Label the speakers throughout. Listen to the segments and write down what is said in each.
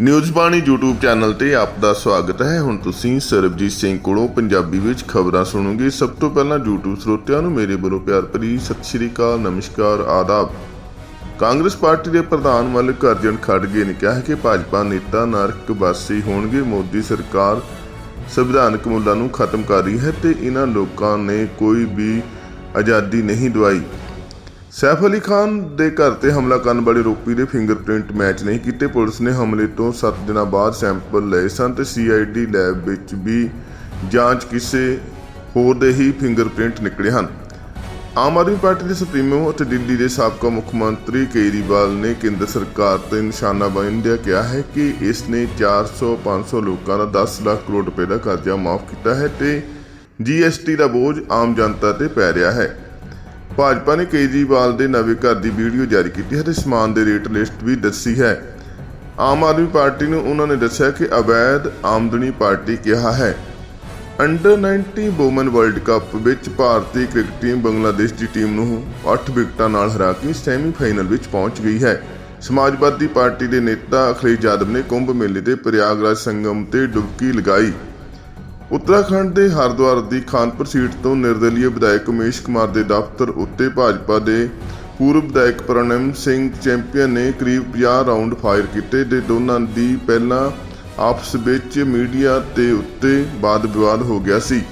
Speaker 1: News ਬਾਣੀ YouTube channel ਤੇ ਆਪ ਦਾ ਸਵਾਗਤ ਹੈ। ਹੁਣ ਤੁਸੀਂ ਸਰਬਜੀਤ ਸਿੰਘ ਕੋਲੋਂ ਪੰਜਾਬੀ ਵਿੱਚ ਖਬਰਾਂ ਸੁਣੋਗੇ। ਸਭ ਤੋਂ ਪਹਿਲਾਂ YouTube ਸਰੋਤਿਆਂ ਨੂੰ ਮੇਰੇ ਵੱਲੋਂ ਪਿਆਰ ਭਰੀ ਸਤਿ ਸ਼੍ਰੀ ਅਕਾਲ, ਨਮਸਕਾਰ, ਆਦਾਬ। ਕਾਂਗਰਸ ਪਾਰਟੀ ਦੇ ਪ੍ਰਧਾਨ ਮਲਿਕ ਅਰਜਨ ਖੜਗੇ ਨੇ। ਕਿਹਾ ਕਿ ਭਾਜਪਾ ਨੇਤਾ ਨਰਕ ਨਰਕਵਾਸੀ ਹੋਣਗੇ। ਮੋਦੀ ਸਰਕਾਰ ਸੰਵਿਧਾਨਕ ਮੁੱਲਾਂ ਨੂੰ ਖਤਮ ਕਰ ਰਹੀ ਹੈ ਤੇ ਇਹਨਾਂ ਲੋਕਾਂ ਨੇ ਕੋਈ ਵੀ ਆਜ਼ਾਦੀ ਨਹੀਂ ਦਵਾਈ। ਸੈਫ ਅਲੀ ਖਾਨ ਦੇ ਘਰ ਤੇ ਹਮਲਾ ਕਰਨ ਵਾਲੇ ਰੋਪੀ ਦੇ ਫਿੰਗਰਪ੍ਰਿੰਟ ਮੈਚ ਨਹੀਂ ਕੀਤੇ। ਪੁਲਿਸ ਨੇ ਹਮਲੇ ਤੋਂ 7 ਦਿਨਾਂ ਬਾਅਦ ਸੈਂਪਲ ਲਏ ਸਨ ਤੇ ਸੀਆਈਡੀ ਲੈਬ ਵਿੱਚ ਵੀ ਜਾਂਚ ਕਿਸੇ ਹੋਰ ਦੇ ਹੀ ਫਿੰਗਰਪ੍ਰਿੰਟ ਨਿਕਲੇ ਹਨ। ਆਮ ਆਦਮੀ ਪਾਰਟੀ ਦੇ ਸੁਪਰੀਮੋ ਅਤੇ ਦਿੱਲੀ ਦੇ ਸਾਬਕਾ ਮੁੱਖ ਮੰਤਰੀ ਕੇਜਰੀਵਾਲ ਨੇ ਕੇਂਦਰ ਸਰਕਾਰ ਤੇ ਨਿਸ਼ਾਨਾ ਬਣਦਿਆਂ ਕਿਹਾ ਹੈ ਕਿ ਇਸ ਨੇ 400-500 ਲੋਕਾਂ ਦਾ 10 ਲੱਖ ਕਰੋੜ ਰੁਪਏ ਦਾ ਕਰਜ਼ਾ ਮਾਫ ਕੀਤਾ ਹੈ ਤੇ ਜੀਐਸਟੀ ਦਾ ਬੋਝ ਆਮ ਜਨਤਾ ਤੇ ਪੈ ਰਿਹਾ ਹੈ। ਭਾਜਪਾ ਨੇ ਕੇਜਰੀਵਾਲ ਦੇ ਨਵੇਂ ਘਰ ਦੀ ਵੀਡੀਓ ਜਾਰੀ ਕੀਤੀ ਹੈ ਤੇ ਸਮਾਨ ਦੇ ਰੇਟ ਲਿਸਟ ਵੀ ਦੱਸੀ ਹੈ। ਆਮ ਆਦਮੀ ਪਾਰਟੀ ਨੂੰ ਉਹਨਾਂ ਨੇ ਦੱਸਿਆ ਕਿ ਅਵੈਧ ਆਮਦਨੀ ਪਾਰਟੀ ਕਿਹਾ ਹੈ। ਅੰਡਰ 90 ਵੂਮਨ ਵਰਲਡ ਕੱਪ ਵਿੱਚ ਭਾਰਤੀ ਕ੍ਰਿਕਟ ਟੀਮ ਬੰਗਲਾਦੇਸ਼ ਦੀ ਟੀਮ ਨੂੰ 8 ਵਿਕਟਾਂ ਨਾਲ ਹਰਾ ਕੇ ਸੈਮੀਫਾਈਨਲ ਵਿੱਚ ਪਹੁੰਚ ਗਈ ਹੈ। ਸਮਾਜਵਾਦੀ ਪਾਰਟੀ ਦੇ ਨੇਤਾ ਅਖਿਲੇਸ਼ ਯਾਦਵ ਨੇ ਕੁੰਭ ਮੇਲੇ ਦੇ ਪ੍ਰਯਾਗਰਾਜ ਸੰਗਮ ਤੇ ਡੁਬਕੀ ਲਗਾਈ। ਉੱਤਰਾਖੰਡ ਦੇ ਹਰਿਦੁਆਰ ਦੀ ਖਾਨਪੁਰ ਸੀਟ ਤੋਂ ਨਿਰਦਲੀय ਵਿਧਾਇਕ ਉਮੇਸ਼ ਕੁਮਾਰ ਦੇ ਦਫ਼ਤਰ ਉੱਤੇ ਭਾਜਪਾ ਦੇ ਪੂਰਬ ਵਿਧਾਇਕ ਪ੍ਰਣਮ ਸਿੰਘ ਚੈਂਪੀਅਨ ਨੇ ਕਰੀਬ 50 ਰਾਉਂਡ ਫਾਇਰ ਕੀਤੇ ਤੇ ਦੋਨਾਂ ਦੀ ਪਹਿਲਾਂ ਆਪਸ ਵਿੱਚ ਮੀਡੀਆ ਤੇ ਉੱਤੇ ਵਾਦ ਵਿਵਾਦ ਹੋ ਗਿਆ ਸੀ।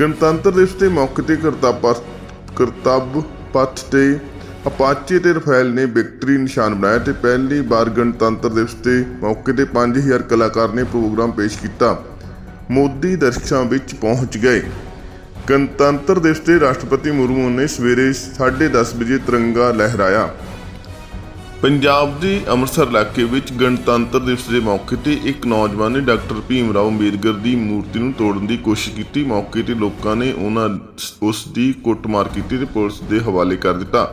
Speaker 1: ਗਣਤੰਤਰ ਦਿਵਸ ਦੇ ਮੌਕੇ ਤੇ ਕਰਤੱਵ ਕਰਤੱਵ ਪੱਥ ਤੇ ਅਪਾਚੇ ਤੇ ਰਫੈਲ ਨੇ ਵਿਕਟਰੀ ਨਿਸ਼ਾਨ ਬਣਾਇਆ ਤੇ ਪਹਿਲੀ ਵਾਰ ਗਣਤੰਤਰ ਦਿਵਸ ਦੇ ਮੌਕੇ ਤੇ 5000 ਕਲਾਕਾਰ ਨੇ ਪ੍ਰੋਗਰਾਮ ਪੇਸ਼ ਕੀਤਾ। ਮੋਦੀ ਦਰਸ਼ਕਾਂ ਵਿੱਚ ਪਹੁੰਚ ਗਏ। ਗਣਤੰਤਰ ਦਿਵਸ ਤੇ ਰਾਸ਼ਟਰਪਤੀ ਮੁਰਮੂ ਨੇ ਸਵੇਰੇ 10:30 ਵਜੇ ਤਿਰੰਗਾ ਲਹਿਰਾਇਆ। ਪੰਜਾਬ ਦੇ ਅੰਮ੍ਰਿਤਸਰ ਇਲਾਕੇ ਵਿੱਚ ਗਣਤੰਤਰ ਦਿਵਸ ਦੇ ਮੌਕੇ ਤੇ ਇੱਕ ਨੌਜਵਾਨ ਨੇ ਡਾਕਟਰ ਭੀਮ ਰਾਓ ਅੰਬੇਦਕਰ ਦੀ ਮੂਰਤੀ ਨੂੰ ਤੋੜਨ ਦੀ ਕੋਸ਼ਿਸ਼ ਕੀਤੀ। ਮੌਕੇ ਤੇ ਲੋਕਾਂ ਨੇ ਉਹਨਾਂ ਉਸ ਦੀ ਕੁੱਟਮਾਰ ਕੀਤੀ ਤੇ ਪੁਲਿਸ ਦੇ ਹਵਾਲੇ ਕਰ ਦਿੱਤਾ।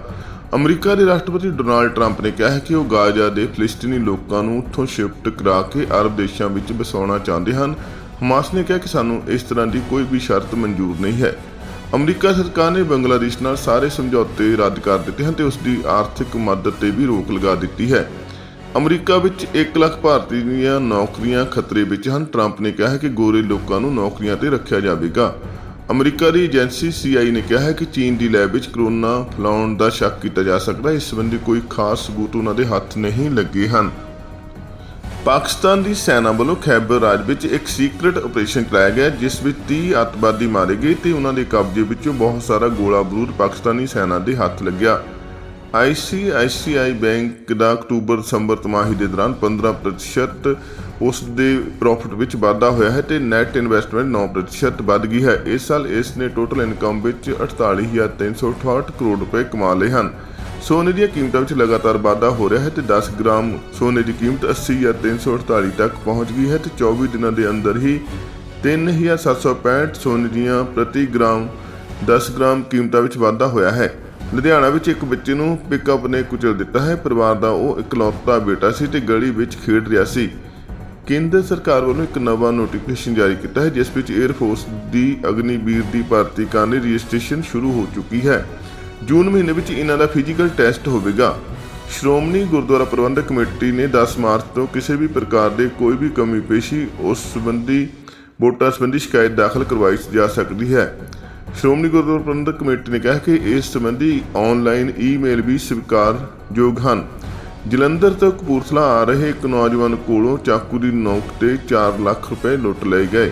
Speaker 1: ਅਮਰੀਕਾ ਦੇ ਰਾਸ਼ਟਰਪਤੀ ਡੋਨਾਲਡ ਟਰੰਪ ਨੇ ਕਿਹਾ ਹੈ ਕਿ ਉਹ ਗਾਜ਼ਾ ਦੇ ਫਲਸਤੀਨੀ ਲੋਕਾਂ ਨੂੰ ਉੱਥੋਂ ਸ਼ਿਫਟ ਕਰਾ ਕੇ ਅਰਬ ਦੇਸ਼ਾਂ ਵਿੱਚ ਵਸਾਉਣਾ ਚਾਹੁੰਦੇ ਹਨ। ਹਮਾਸ ਨੇ ਕਿਹਾ ਕਿ ਸਾਨੂੰ ਇਸ ਤਰ੍ਹਾਂ ਦੀ ਕੋਈ ਵੀ ਸ਼ਰਤ ਮਨਜ਼ੂਰ ਨਹੀਂ ਹੈ। ਅਮਰੀਕਾ ਸਰਕਾਰ ਨੇ ਬੰਗਲਾਦੇਸ਼ ਨਾਲ ਸਾਰੇ ਸਮਝੌਤੇ ਰੱਦ ਕਰ ਦਿੱਤੇ ਹਨ ਤੇ ਉਸ ਦੀ ਆਰਥਿਕ ਮਦਦ ਤੇ ਵੀ ਰੋਕ ਲਗਾ ਦਿੱਤੀ ਹੈ। ਅਮਰੀਕਾ ਵਿੱਚ 1 ਲੱਖ ਭਾਰਤੀ ਦੀਆਂ ਨੌਕਰੀਆਂ ਖਤਰੇ ਵਿੱਚ ਹਨ। ਟਰੰਪ ਨੇ ਕਿਹਾ ਹੈ ਕਿ ਗੋਰੇ ਲੋਕਾਂ ਨੂੰ ਨੌਕਰੀਆਂ ਤੇ ਰੱਖਿਆ ਜਾਵੇਗਾ। ਅਮਰੀਕਾ ਦੀ ਏਜੰਸੀ ਸੀਆਈ ਨੇ ਕਿਹਾ ਹੈ ਕਿ ਚੀਨ ਦੀ ਲੈਬ ਵਿੱਚ ਕਰੋਨਾ ਫੈਲਾਉਣ ਦਾ ਸ਼ੱਕ ਕੀਤਾ ਜਾ ਸਕਦਾ ਹੈ। ਇਸ ਸੰਬੰਧੀ ਕੋਈ ਖਾਸ ਸਬੂਤ ਉਹਨਾਂ ਦੇ ਹੱਥ ਨਹੀਂ ਲੱਗੇ ਹਨ। ਪਾਕਿਸਤਾਨ ਦੀ ਸੈਨਾ ਵੱਲੋਂ ਖੈਬਰ ਰਾਜ ਵਿੱਚ ਇੱਕ ਸੀਕ੍ਰੀਟ ਆਪਰੇਸ਼ਨ ਚਲਾਇਆ ਗਿਆ, ਜਿਸ ਵਿੱਚ 30 ਅੱਤਵਾਦੀ ਮਾਰੇ ਗਏ ਤੇ ਉਹਨਾਂ ਦੇ ਕਬਜ਼ੇ ਵਿੱਚੋਂ ਬਹੁਤ ਸਾਰਾ ਗੋਲਾ ਬਰੂਦ ਪਾਕਿਸਤਾਨੀ ਸੈਨਾ ਦੇ ਹੱਥ ਲੱਗਿਆ। ICICI ਬੈਂਕ ਦਾ ਅਕਤੂਬਰ ਦਸੰਬਰ ਤਿਮਾਹੀ ਦੇ ਦੌਰਾਨ 15% ਉਸ ਦੇ ਪ੍ਰੋਫਿਟ ਵਿੱਚ ਵਾਧਾ ਹੋਇਆ ਹੈ ਤੇ ਨੈਟ ਇਨਵੈਸਟਮੈਂਟ 9% ਵੱਧ ਗਈ ਹੈ। ਇਸ ਸਾਲ ਇਸ ਨੇ ਟੋਟਲ ਇਨਕਮ ਵਿੱਚ 48368 ਕਰੋੜ ਰੁਪਏ ਕਮਾ ਲਏ ਹਨ। ਸੋਨੇ ਦੀਆਂ ਕੀਮਤਾਂ ਵਿੱਚ ਲਗਾਤਾਰ ਵਾਧਾ ਹੋ ਰਿਹਾ ਹੈ ਤੇ 10 ਗ੍ਰਾਮ ਸੋਨੇ ਦੀ ਕੀਮਤ 80348 ਤੱਕ ਪਹੁੰਚ ਗਈ ਹੈ ਤੇ 24 ਦਿਨਾਂ ਦੇ ਅੰਦਰ ਹੀ 3765 ਸੋਨੇ ਦੀਆਂ ਪ੍ਰਤੀ ਗ੍ਰਾਮ 10 ਗ੍ਰਾਮ ਕੀਮਤਾਂ ਵਿੱਚ ਵਾਧਾ ਹੋਇਆ ਹੈ। ਲੁਧਿਆਣਾ ਵਿੱਚ ਇੱਕ ਬੱਚੇ ਨੂੰ ਪਿਕਅਪ ਨੇ ਕੁਚਲ ਦਿੱਤਾ ਹੈ। ਪਰਿਵਾਰ ਦਾ ਉਹ ਇਕਲੌਤਾ ਬੇਟਾ ਸੀ ਤੇ ਗਲੀ ਵਿੱਚ ਖੇਡ ਰਿਹਾ ਸੀ। ਕੇਂਦਰ ਸਰਕਾਰ ਵੱਲੋਂ ਇੱਕ ਨਵਾਂ ਨੋਟੀਫਿਕੇਸ਼ਨ ਜਾਰੀ ਕੀਤਾ ਹੈ, ਜਿਸ ਵਿੱਚ 에ਅਰ ਫੋਰਸ ਦੀ ਅਗਨੀਵੀਰ ਦੀ ਭਰਤੀ ਕਰਨ ਲਈ ਰਜਿਸਟ੍ਰੇਸ਼ਨ ਸ਼ੁਰੂ ਹੋ ਚੁੱਕੀ ਹੈ। ਜੂਨ ਮਹੀਨੇ ਵਿੱਚ ਇਹਨਾਂ ਦਾ ਫਿਜ਼ੀਕਲ ਟੈਸਟ ਹੋਵੇਗਾ। ਸ਼੍ਰੋਮਣੀ ਗੁਰਦੁਆਰਾ ਪ੍ਰਬੰਧਕ ਕਮੇਟੀ ਨੇ 10 ਮਾਰਚ ਤੋਂ ਕਿਸੇ ਵੀ ਪ੍ਰਕਾਰ ਦੇ ਕੋਈ ਵੀ ਕਮੀ ਪੇਸ਼ੀ ਉਸ ਸੰਬੰਧੀ ਵੋਟਾਂ ਸੰਬੰਧੀ ਸ਼ਿਕਾਇਤ ਦਾਖਲ ਕਰਵਾਈ ਜਾ ਸਕਦੀ ਹੈ। ਸ਼੍ਰੋਮਣੀ ਗੁਰਦੁਆਰਾ ਪ੍ਰਬੰਧਕ ਕਮੇਟੀ ਨੇ ਕਿਹਾ ਕਿ ਇਸ ਸੰਬੰਧੀ ਆਨਲਾਈਨ ਈਮੇਲ ਵੀ ਸਵੀਕਾਰਯੋਗ ਹਨ। ਜਲੰਧਰ ਤੋਂ ਕਪੂਰਥਲਾ ਆ ਰਹੇ ਇੱਕ ਨੌਜਵਾਨ ਕੋਲੋਂ ਚਾਕੂ ਦੀ ਨੋਕ ਤੇ 4 ਲੱਖ ਰੁਪਏ ਲੁੱਟ ਲਏ ਗਏ।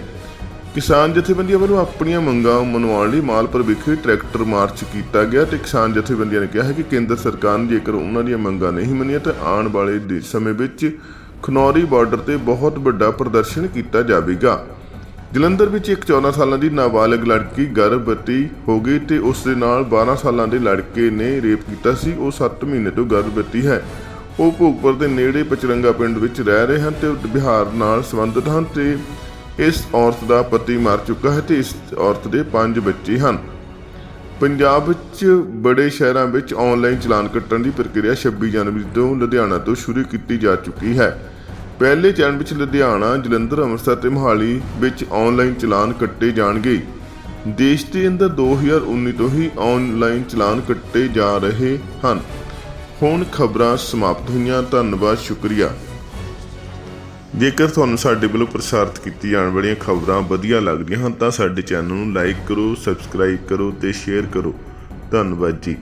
Speaker 1: ਕਿਸਾਨ ਜਥੇਬੰਦੀਆਂ ਵੱਲੋਂ ਆਪਣੀਆਂ ਮੰਗਾਂ ਮਨਵਾਉਣ ਲਈ ਮਾਲਪੁਰ ਵਿਖੇ ਟਰੈਕਟਰ ਮਾਰਚ ਕੀਤਾ ਗਿਆ ਤੇ ਕਿਸਾਨ ਜਥੇਬੰਦੀਆਂ ਨੇ ਕਿਹਾ ਹੈ ਕਿ ਕੇਂਦਰ ਸਰਕਾਰ ਨੇ ਜੇਕਰ ਉਹਨਾਂ ਦੀਆਂ ਮੰਗਾਂ ਨਹੀਂ ਮੰਨੀਆਂ ਤਾਂ ਆਉਣ ਵਾਲੇ ਸਮੇਂ ਵਿੱਚ ਖਨੌਰੀ ਬਾਰਡਰ ਤੇ ਬਹੁਤ ਵੱਡਾ ਪ੍ਰਦਰਸ਼ਨ ਕੀਤਾ ਜਾਵੇਗਾ। ਜਲੰਧਰ ਵਿੱਚ ਇੱਕ 14 ਸਾਲਾਂ ਦੀ ਨਾਬਾਲਗ ਲੜਕੀ ਗਰਭਵਤੀ ਹੋ ਗਈ ਤੇ ਉਸ ਦੇ ਨਾਲ 12 ਸਾਲਾਂ ਦੇ ਲੜਕੇ ਨੇ ਰੇਪ ਕੀਤਾ ਸੀ। ਉਹ 7 ਮਹੀਨੇ ਤੋਂ ਗਰਭਵਤੀ ਹੈ। ਉਹ ਭੋਗਪੁਰ ਦੇ ਨੇੜੇ ਪਚਰੰਗਾ ਪਿੰਡ ਵਿੱਚ ਰਹਿ ਰਹੇ ਹਨ ਤੇ ਬਿਹਾਰ ਨਾਲ ਸੰਬੰਧਿਤ ਹਨ ਤੇ ਇਸ ਔਰਤ ਦਾ ਪਤੀ ਮਰ ਚੁੱਕਾ ਹੈ ਤੇ ਇਸ ਔਰਤ ਦੇ 5 ਬੱਚੇ ਹਨ। ਪੰਜਾਬ ਵਿੱਚ ਬੜੇ ਸ਼ਹਿਰਾਂ ਵਿੱਚ ਆਨਲਾਈਨ ਚਲਾਨ ਕੱਟਣ ਦੀ ਪ੍ਰਕਿਰਿਆ 26 ਜਨਵਰੀ ਤੋਂ ਲੁਧਿਆਣਾ ਤੋਂ ਸ਼ੁਰੂ ਕੀਤੀ ਜਾ ਚੁੱਕੀ ਹੈ। ਪਹਿਲੇ ਚਰਨ ਵਿੱਚ ਲੁਧਿਆਣਾ, ਜਲੰਧਰ, ਅੰਮ੍ਰਿਤਸਰ ਤੇ ਮੋਹਾਲੀ ਵਿੱਚ ਆਨਲਾਈਨ ਚਲਾਨ ਕੱਟੇ ਜਾਣਗੇ। ਦੇਸ਼ ਦੇ ਅੰਦਰ 2019 ਤੋਂ ਹੀ ਆਨਲਾਈਨ ਚਲਾਨ ਕੱਟੇ ਜਾ ਰਹੇ ਹਨ। ਹੁਣ ਖਬਰਾਂ ਸਮਾਪਤ ਹੋਈਆਂ, ਧੰਨਵਾਦ, ਸ਼ੁਕਰੀਆ। ਜੇਕਰ ਤੁਹਾਨੂੰ ਸਾਡੇ ਵੱਲੋਂ ਪ੍ਰਸਾਰਿਤ ਕੀਤੀ ਜਾਣ ਵਾਲੀਆਂ ਖਬਰਾਂ ਵਧੀਆ ਲੱਗਦੀਆਂ ਹਨ ਤਾਂ ਸਾਡੇ ਚੈਨਲ ਨੂੰ ਲਾਈਕ ਕਰੋ, ਸਬਸਕ੍ਰਾਈਬ ਕਰੋ ਤੇ ਸ਼ੇਅਰ ਕਰੋ। ਧੰਨਵਾਦ ਜੀ।